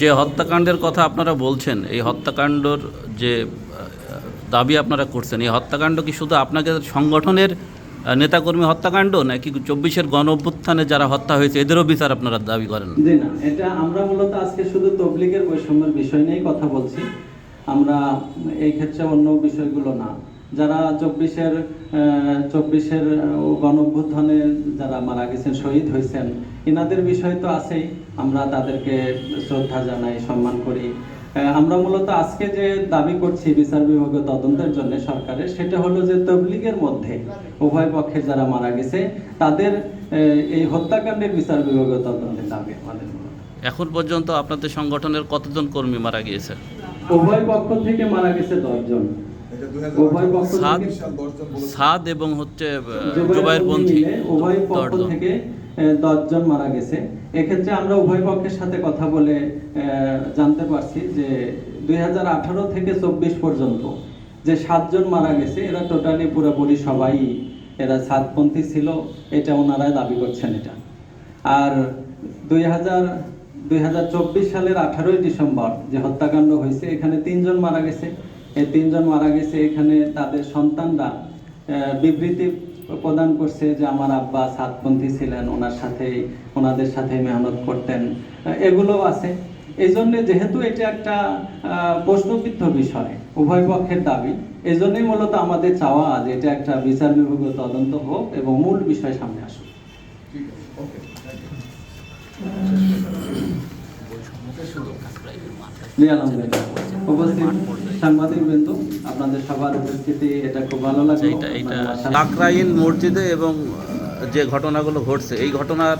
যে হত্যাকাণ্ডের কথা আপনারা বলছেন এই হত্যাকাণ্ডর যে দাবি আপনারা করছেন এই হত্যাকাণ্ড কি শুধু আপনাদের সংগঠনের নেতাকর্মী হত্যাকাণ্ড নাকি চব্বিশের গণ অভ্যুত্থানে যারা হত্যা হয়েছে এদেরও বিচার আপনারা দাবি করেন? না এটা আমরা মূলত আজকে শুধু তবলিগের বৈষম্যের বিষয় নিয়েই কথা বলছি। আমরা এই ক্ষেত্রে অন্য বিষয়গুলো না। যারা চব্বিশের চব্বিশের গণঅভ্যুত্থানে যারা মারা গেছেন শহীদ হয়েছেন ইনাদের বিষয় তো আছেই। আমরা তাদেরকে শ্রদ্ধা জানাই সম্মান করি। আমরা মূলত আজকে যে দাবি করছি বিচার বিভাগীয় তদন্তের জন্য সরকারের সেটা হলো যে তবলিগের মধ্যে উভয় পক্ষে যারা মারা গেছে তাদের এই হত্যাকাণ্ডের বিচার বিভাগীয় তদন্তের দাবি আমাদের এখন পর্যন্ত আপনাদের সংগঠনের কতজন কর্মী মারা গিয়েছে? উভয় পক্ষ থেকে মারা গেছে দশজন। সাদ এবং হচ্ছে জুবাইর পন্থী উভয় পক্ষ থেকে দশজন মারা গেছে। এক্ষেত্রে আমরা উভয় পক্ষের সাথে কথা বলে জানতে পারছি যে দুই থেকে চব্বিশ পর্যন্ত যে সাতজন মারা গেছে এরা টোটালি পুরোপুরি সবাই এরা সাতপন্থী ছিল এটা ওনারা দাবি করছেন এটা। আর দুই হাজার দুই হাজার চব্বিশ সালের আঠারোই ডিসেম্বর যে হত্যাকাণ্ড হয়েছে এখানে তিনজন মারা গেছে। এই তিনজন মারা গেছে এখানে তাদের সন্তানরা আহ, বিবৃতি প্রদান করছে যে আমার আব্বা সাতপন্থী ছিলেন ওনার সাথে ওনাদের সাথে মেহনত করতেন। আহ, এগুলো আছে। এই জন্য যেহেতু এটা একটা আহ, প্রশ্নবিদ্ধ বিষয় উভয় পক্ষের দাবি এই জন্যই মূলত আমাদের চাওয়া যে এটা একটা বিচার বিভাগীয় তদন্ত হোক এবং মূল বিষয় সামনে আসুক। ঠিক আছে ওকে থ্যাংক ইউ জি আলহামদুলিল্লাহ। উপস্থিত সাংবাদিক আপনাদের সবার উপস্থিতি এটা খুব ভালো লাগল। এইটা এইটা আপনারা মসজিদে এবং যে ঘটনাগুলো ঘটছে এই ঘটনার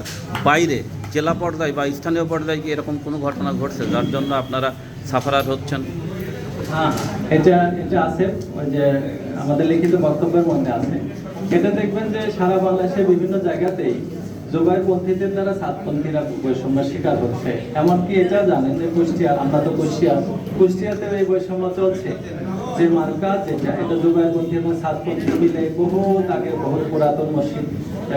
বাইরে জেলা পর্যায়ে বা স্থানীয় পর্যায়ে কি এরকম কোনো ঘটনা ঘটছে যার জন্য আপনারা সাফারার হচ্ছেন? হ্যাঁ এটা এটা আছে ওই যে আমাদের লিখিত বক্তব্যের মধ্যে আছে। এটা দেখবেন যে সারা বাংলাদেশে বিভিন্ন জায়গাতেই জোবাই পন্থীদের দ্বারা সাতপন্থীরা বৈষম্যের শিকার হচ্ছে। এমনকি এটা জানেন যে কুষ্টিয়া, আমরা তো কুষ্টিয়া। কুষ্টিয়াতে এই বৈষম্য চলছে। যে মার্কা যেটা এটা জোবাই পন্থী এবং সাতপন্থী মিলে বহু আগে বহু পুরাতন মসজিদ।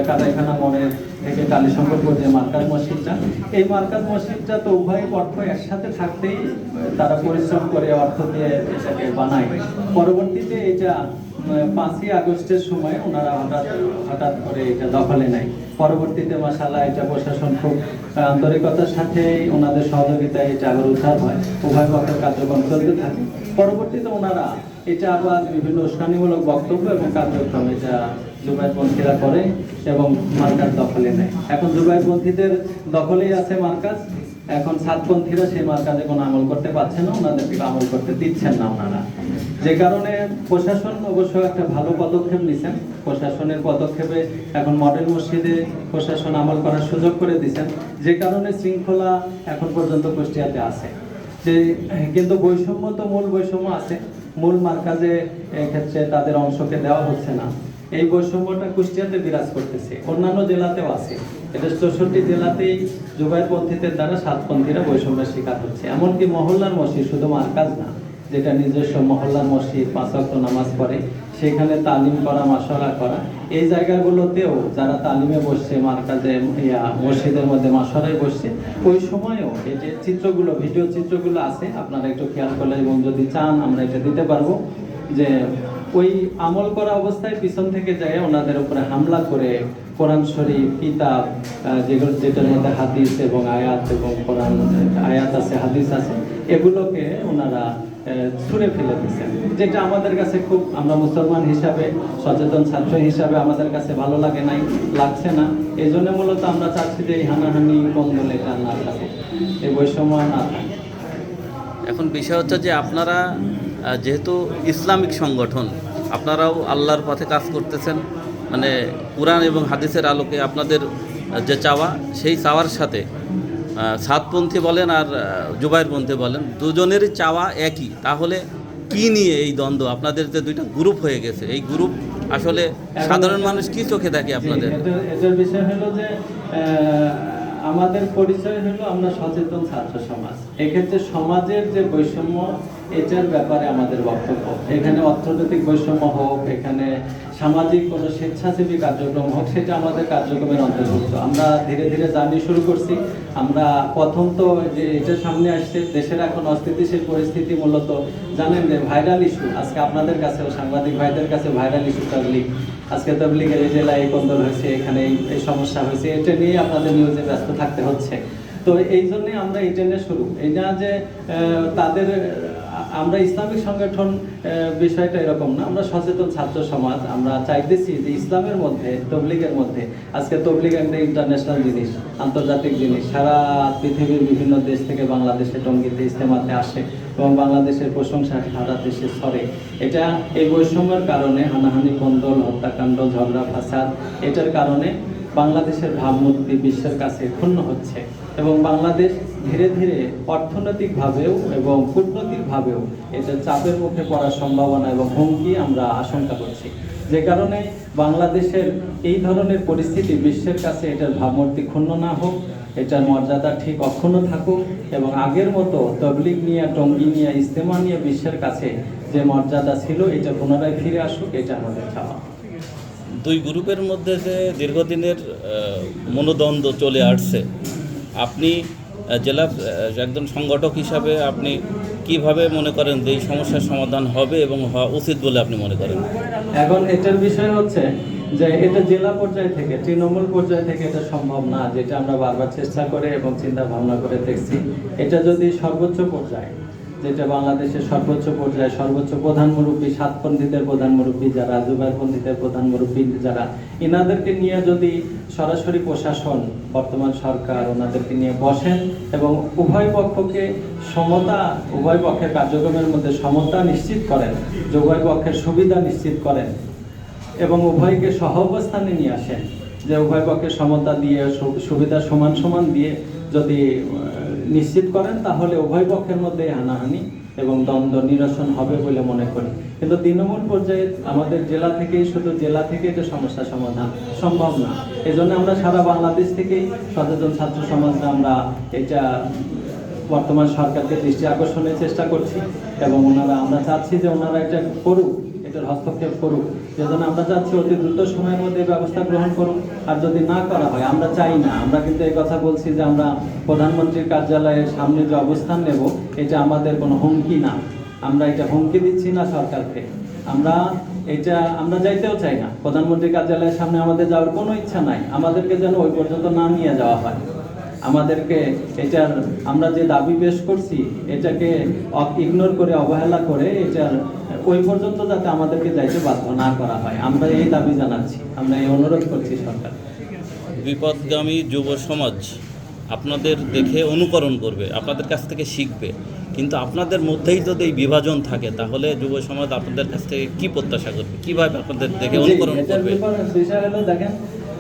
কাটাইখানা মনের থেকে কালীশঙ্করপুর যে মার্কাজ মসজিদটা। এই মার্কাজ মসজিদটা তো উভয় পক্ষ একসাথে থাকতেই তারা পরিশ্রম করে অর্থ দিয়ে এটাকে বানায়। পরবর্তীতে এটা পাঁচই আগস্টের সময় ওনারা হঠাৎ হঠাৎ করে এটা দখলে নেয়। পরবর্তীতে মাসালা এটা প্রশাসন খুব আন্তরিকতার সাথে ওনাদের সহযোগিতায় এটা আবার উদ্ধার হয়। উভয় পক্ষের কার্যক্রম চলতে থাকে। পরবর্তীতে ওনারা এটা আবার বিভিন্ন উস্কানিমূলক বক্তব্য এবং কার্যক্রম এটা জুবাইপন্থীরা করে এবং মার্কাজ দখলে নেয়। এখন জুবাইপন্থীদের দখলেই আছে মার্কাজ। এখন সাতপন্থীরা সেই মার্কাজে কোনো আমল করতে পারছে না, ওনাদেরকে আমল করতে দিচ্ছেন না ওনারা। যে কারণে প্রশাসন অবশ্য একটা ভালো পদক্ষেপ নিছেন। প্রশাসনের পদক্ষেপে এখন মডেল মসজিদে প্রশাসন আমল করার সুযোগ করে দিচ্ছেন যে কারণে শৃঙ্খলা এখন পর্যন্ত কুষ্টিয়াতে আছে। যে, কিন্তু বৈষম্য তো মূল বৈষম্য আছে। মূল মার্কাজে ক্ষেত্রে তাদের অংশকে দেওয়া হচ্ছে না। এই বৈষম্যটা কুষ্টিয়াতে বিরাজ করতেছে। অন্যান্য জেলাতেও আছে। এটা চৌষট্টি জেলাতেই জুবাইরপন্থীদের দ্বারা সাতপন্থীরা বৈষম্যের শিকার হচ্ছে। এমনকি মহল্লার মসজিদ শুধু মার্কাজ না। যেটা নিজস্ব মহল্লা মসজিদ, পাঁচ নামাজ পড়ে, সেখানে তালিম করা মাসলা করা। এই জায়গাগুলোতেও যারা তালিমে বসছে, মার্কাজে মসজিদের মধ্যে মাসরায় বসছে, ওই সময়ও এই যে চিত্রগুলো, ভিডিও চিত্রগুলো আছে, আপনারা একটু খেয়াল করলে এবং যদি চান, আমরা এটা দিতে পারব যে ওই আমল করা অবস্থায় পিছন থেকে যায় ওনাদের উপরে হামলা করে কোরআন শরীফ, কিতাব যেগুলো, যেটার মধ্যে হাদিস এবং আয়াত এবং কোরআন, আয়াত আছে, হাদিস আছে, এগুলোকে ওনারা ছুঁড়ে ফেলে দিচ্ছেন যেটা আমাদের কাছে খুব, আমরা মুসলমান হিসাবে, সচেতন ছাত্র হিসাবে আমাদের কাছে ভালো লাগে নাই, লাগছে না। এই জন্য মূলত আমরা চাচ্ছি যে এই হানাহানি কন্দল এটা না থাকে এই বৈষম্য না থাকে। এখন বিষয় হচ্ছে যে আপনারা যেহেতু ইসলামিক সংগঠন, আপনারাও আল্লাহর পথে কাজ করতেছেন মানে কোরআন এবং হাদিসের আলোকে আপনাদের যে চাওয়া, সেই চাওয়ার সাথে সাতপন্থী বলেন আর জুবাইরপন্থী বলেন, দুজনেরই চাওয়া একই। তাহলে কি নিয়ে এই দ্বন্দ্ব? আপনাদের যে দুইটা গ্রুপ হয়ে গেছে। এই গ্রুপ আসলে সাধারণ মানুষ কি চোখে দেখে আপনাদের? বিষয় হলো যে আমাদের পরিচয় হলো আমরা সচেতন ছাত্র সমাজ। এক্ষেত্রে সমাজের যে বৈষম্য, এটার ব্যাপারে আমাদের বক্তব্য। এখানে অর্থনৈতিক বৈষম্য হোক, এখানে সামাজিক কোনো স্বেচ্ছাসেবী কার্যক্রম হোক, সেটা আমাদের কার্যক্রমের অন্তর্ভুক্ত। আমরা ধীরে ধীরে জার্নি শুরু করছি। আমরা প্রথম তো যে এটা সামনে আসছে, দেশের এখন অস্থিতিশীল পরিস্থিতি মূলত। জানেন যে ভাইরাল ইস্যু, আজকে আপনাদের কাছেও, সাংবাদিক ভাইদের কাছে ভাইরাল ইস্যু তাবলিক আজকে তবলিগের জেলায় এই কন্দল হয়েছে এখানে এই সমস্যা হয়েছে, এটা নিয়ে আপনাদের নিউজে ব্যস্ত থাকতে হচ্ছে। তো এই জন্যই আমরা এটা নিয়ে শুরু। এই না যে তাদের আমরা ইসলামিক সংগঠন বিষয়টা এরকম না। আমরা সচেতন ছাত্র সমাজ, আমরা চাইতেছি যে ইসলামের মধ্যে, তবলিগের মধ্যে, আজকে তবলিগ একটা ইন্টারন্যাশনাল জিনিস, আন্তর্জাতিক জিনিস। সারা পৃথিবীর বিভিন্ন দেশ থেকে বাংলাদেশে টঙ্গিতে ইস্তেমাতে আসে এবং বাংলাদেশের প্রশংসা সারা দেশে ছড়ে এটা এই বৈষম্যের কারণে হানাহানি, কন্দল, হত্যাকাণ্ড, ঝগড়া, ফাসাদ, এটার কারণে বাংলাদেশের ভাবমূর্তি বিশ্বের কাছে ক্ষুণ্ণ হচ্ছে। এবং বাংলাদেশ ধীরে ধীরে অর্থনৈতিকভাবেও এবং কূটনৈতিকভাবেও এটা চাপের মুখে পড়ার সম্ভাবনা এবং হুমকি আমরা আশঙ্কা করছি। যে কারণে বাংলাদেশের এই ধরনের পরিস্থিতি বিশ্বের কাছে এটার ভাবমূর্তি ক্ষুণ্ণ না হোক, এটার মর্যাদা ঠিক অক্ষুণ্ণ থাকুক এবং আগের মতো তবলিগ নিয়ে, টঙ্গি নিয়ে ইস্তেমা নিয়ে বিশ্বের কাছে যে মর্যাদা ছিল এটা পুনরায় ফিরে আসুক, এটা আমাদের চাওয়া। দুই গ্রুপের মধ্যে যে দীর্ঘদিনের মনোদ্বন্দ্ব চলে আসছে আপনি জেলা একজন সংগঠক হিসাবে আপনি কীভাবে মনে করেন যে এই সমস্যার সমাধান হবে এবং হওয়া উচিত বলে আপনি মনে করেন? এখন এটার বিষয় হচ্ছে যে এটা জেলা পর্যায় থেকে, তৃণমূল পর্যায় থেকে এটা সম্ভব না, যেটা আমরা বারবার চেষ্টা করে এবং চিন্তা ভাবনা করে দেখছি। এটা যদি সর্বোচ্চ পর্যায়ে যেটা বাংলাদেশের সর্বোচ্চ পর্যায়ে সর্বোচ্চ প্রধান মুরব্বী সাতপন্থীদের প্রধান মুরব্বী, যারা জুবাইরপন্থীদের প্রধান মুরব্বী যারা এনাদেরকে নিয়ে যদি সরাসরি প্রশাসন, বর্তমান সরকার ওনাদেরকে নিয়ে বসেন এবং উভয় পক্ষকে সমতা, উভয় পক্ষের কার্যক্রমের মধ্যে সমতা নিশ্চিত করেন যে উভয় পক্ষের সুবিধা নিশ্চিত করেন এবং উভয়কে সহ অবস্থানে নিয়ে আসেন, যে উভয় পক্ষের সমতা দিয়ে সুবিধা সমান সমান দিয়ে যদি নিশ্চিত করেন, তাহলে উভয় পক্ষের মধ্যে হানাহানি এবং দ্বন্দ্ব নিরসন হবে বলে মনে করি। কিন্তু তৃণমূল পর্যায়ে আমাদের জেলা থেকেই শুধু জেলা থেকে এটা সমস্যা সমাধান সম্ভব না। এজন্য আমরা সারা বাংলাদেশ থেকেই সচেতন ছাত্র সমাজরা আমরা এটা বর্তমান সরকারকে দৃষ্টি আকর্ষণের চেষ্টা করছি এবং ওনারা, আমরা চাচ্ছি যে ওনারা এটা করুক। হস্তক্ষেপ করুক। যেজন্য আমরা চাচ্ছি অতি দ্রুত সময়ের মধ্যে ব্যবস্থা গ্রহণ করুক। আর যদি না করা হয়, আমরা চাই না। আমরা কিন্তু এই কথা বলছি যে আমরা প্রধানমন্ত্রীর কার্যালয়ের সামনে যে অবস্থান নেব, এটা আমাদের কোনো হুমকি না। আমরা এটা হুমকি দিচ্ছি না সরকারকে। আমরা এটা, আমরা যাইতেও চাই না। প্রধানমন্ত্রীর কার্যালয়ের সামনে আমাদের যাওয়ার কোনো ইচ্ছা নাই। আমাদেরকে যেন ওই পর্যন্ত না নিয়ে যাওয়া হয়। আমাদেরকে এটার আমরা যে দাবি পেশ করছি এটাকে ইগনোর করে অবহেলা করে এটার ওই পর্যন্ত যাতে আমাদেরকে যাইতে বাধ্য না করা হয়। আমরা এই দাবি জানাচ্ছি। আমরা এই অনুরোধ করছি সরকার। বিপদগামী যুব সমাজ আপনাদের দেখে অনুকরণ করবে আপনাদের কাছ থেকে শিখবে। কিন্তু আপনাদের মধ্যেই যদি এই বিভাজন থাকে তাহলে যুব সমাজ আপনাদের কাছ থেকে কি প্রত্যাশা করবে? কীভাবে আপনাদের দেখে অনুকরণ করবে? দেখেন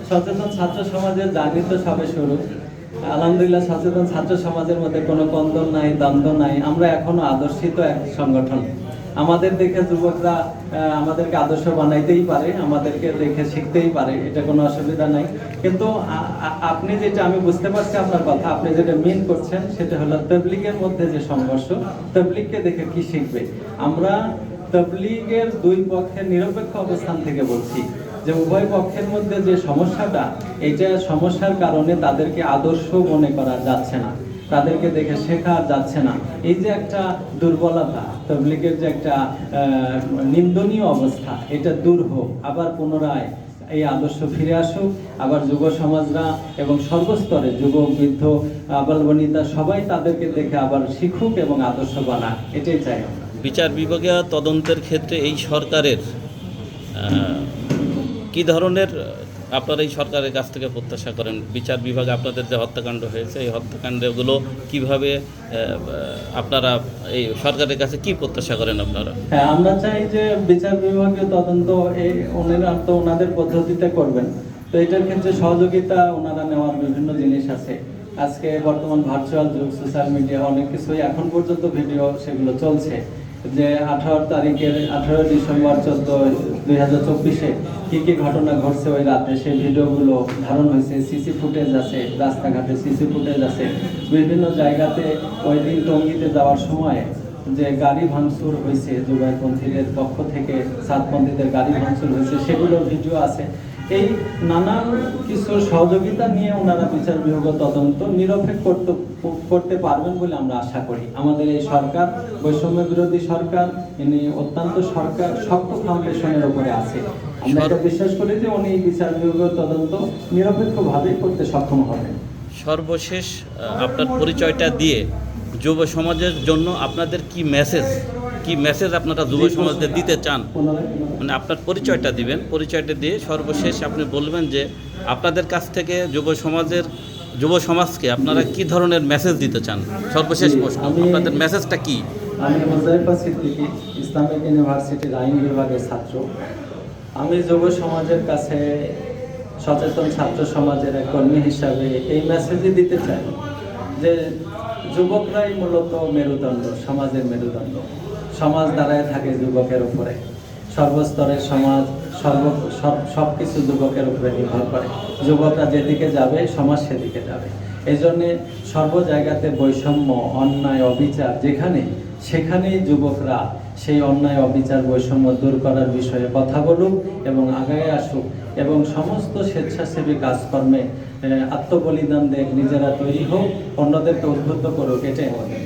সচেতন ছাত্র সমাজের জার্নি তো সবে শুরু। আলহামদুলিল্লাহ, সচেতন ছাত্র সমাজের মধ্যে কোনো কন্দল নাই, দ্বন্দ্ব নাই। আমরা এখনও আদর্শিত এক সংগঠন। আমাদের দেখে যুবকরা আমাদেরকে আদর্শ বানাইতেই পারে, আমাদেরকে দেখে শিখতেই পারে, এটা কোনো অসুবিধা নাই। কিন্তু আপনি যেটা, আমি বুঝতে পারছি আপনার কথা, আপনি যেটা মেন করছেন, সেটা হলো তবলিগের মধ্যে যে সংঘর্ষ, তবলিগকে দেখে কি শিখবে? আমরা তবলিগের দুই পক্ষের নিরপেক্ষ অবস্থান থেকে বলছি। যে উভয় পক্ষের মধ্যে যে সমস্যাটা, এটা সমস্যার কারণে তাদেরকে আদর্শ মনে করা যাচ্ছে না। তাদেরকে দেখে শেখা যাচ্ছে না। এই যে একটা দুর্বলতা, তবলিগের যে একটা নিন্দনীয় অবস্থা, এটা দূর হোক, আবার পুনরায় এই আদর্শ ফিরে আসুক, আবার যুব সমাজরা এবং সর্বস্তরে যুবক বৃদ্ধ, আবাল বনিতা সবাই তাদেরকে দেখে আবার শিখুক এবং আদর্শ বানাক, এটাই চাই আমরা। বিচার বিভাগীয় তদন্তের ক্ষেত্রে এই সরকারের কি ধরনের আপনারা এই সরকারের কাছ থেকে প্রত্যাশা করেন? বিচার বিভাগে আপনাদের যে হত্যাকাণ্ড হয়েছে, এই হত্যাকাণ্ডগুলো কীভাবে আপনারা এই সরকারের কাছে কি প্রত্যাশা করেন আপনারা? হ্যাঁ আমরা চাই যে বিচার বিভাগীয় তদন্ত এই ওনারা তো ওনাদের পদ্ধতিতে করবেন। তো এটার ক্ষেত্রে সহযোগিতা ওনারা নেওয়ার বিভিন্ন জিনিস আছে। আজকে বর্তমান ভার্চুয়াল যুগ সোশ্যাল মিডিয়া অনেক কিছুই এখন পর্যন্ত ভিডিও সেগুলো চলছে। যে আঠারো তারিখের আঠারো ডিসেম্বর চোদ্দ দুই হাজার চব্বিশে কী কী ঘটনা ঘটছে ওই রাতে? সেই ভিডিওগুলো ধারণ হয়েছে। সিসি ফুটেজ আছে, রাস্তাঘাটে সিসি ফুটেজ আছে। বিভিন্ন জায়গাতে ওই দিন টঙ্গিতে যাওয়ার সময় যে গাড়ি ভাঙচুর হয়েছে জুবাইপন্থীদের পক্ষ থেকে, সাতপন্থীদের গাড়ি ভাঙচুর হয়েছে সেগুলোর ভিডিও আছে। এই নানান কিছু সহযোগিতা নিয়ে ওনারা বিচার বিভাগ তদন্ত নিরপেক্ষ করতে করতে পারবেন বলে আমরা আশা করি। আমাদের এই সরকার, বৈষম্য বিরোধী সরকার, ইনি অত্যন্ত সরকার, শক্ত ফাউন্ডেশনের উপরে আছে। আমরা এটা বিশ্বাস করি যে উনি এই বিচার বিভাগ তদন্ত নিরপেক্ষভাবেই করতে সক্ষম হবেন। সর্বশেষ আপনার পরিচয়টা দিয়ে যুব সমাজের জন্য আপনাদের কি মেসেজ কি মেসেজ আপনারা যুব সমাজদের দিতে চান। মানে আপনার পরিচয়টা দিবেন। পরিচয়টা দিয়ে সর্বশেষ আপনি বলবেন যে আপনাদের কাছ থেকে যুব সমাজের যুব সমাজকে আপনারা কি ধরনের মেসেজ দিতে চান? সর্বশেষ প্রশ্ন। আপনাদের মেসেজটা কি? আমি মোজাইফা সিদ্দিকী ইসলামিক ইউনিভার্সিটির আইন বিভাগের ছাত্র। আমি যুব সমাজের কাছে সচেতন ছাত্র সমাজের এক কর্মী হিসাবে এই মেসেজই দিতে চাই যে যুবকরাই মূলত মেরুদণ্ড সমাজের মেরুদণ্ড। সমাজ দাঁড়ায় থাকে যুবকের উপরে। সর্বস্তরের সমাজ, সর্ব, সব কিছু যুবকের উপরে নির্ভর করে। যুবকরা যেদিকে যাবে, সমাজ সেদিকে যাবে। এই জন্যে সর্ব জায়গাতে বৈষম্য, অন্যায়, অবিচার যেখানে, সেখানেই যুবকরা সেই অন্যায়, অবিচার, বৈষম্য দূর করার বিষয়ে কথা বলুক এবং আগায় আসুক এবং সমস্ত স্বেচ্ছাসেবী কাজকর্মে আত্মবলিদান দেখ, নিজেরা তৈরি হোক, অন্যদেরকে উদ্বুদ্ধ করুক, এটাই আমাদের।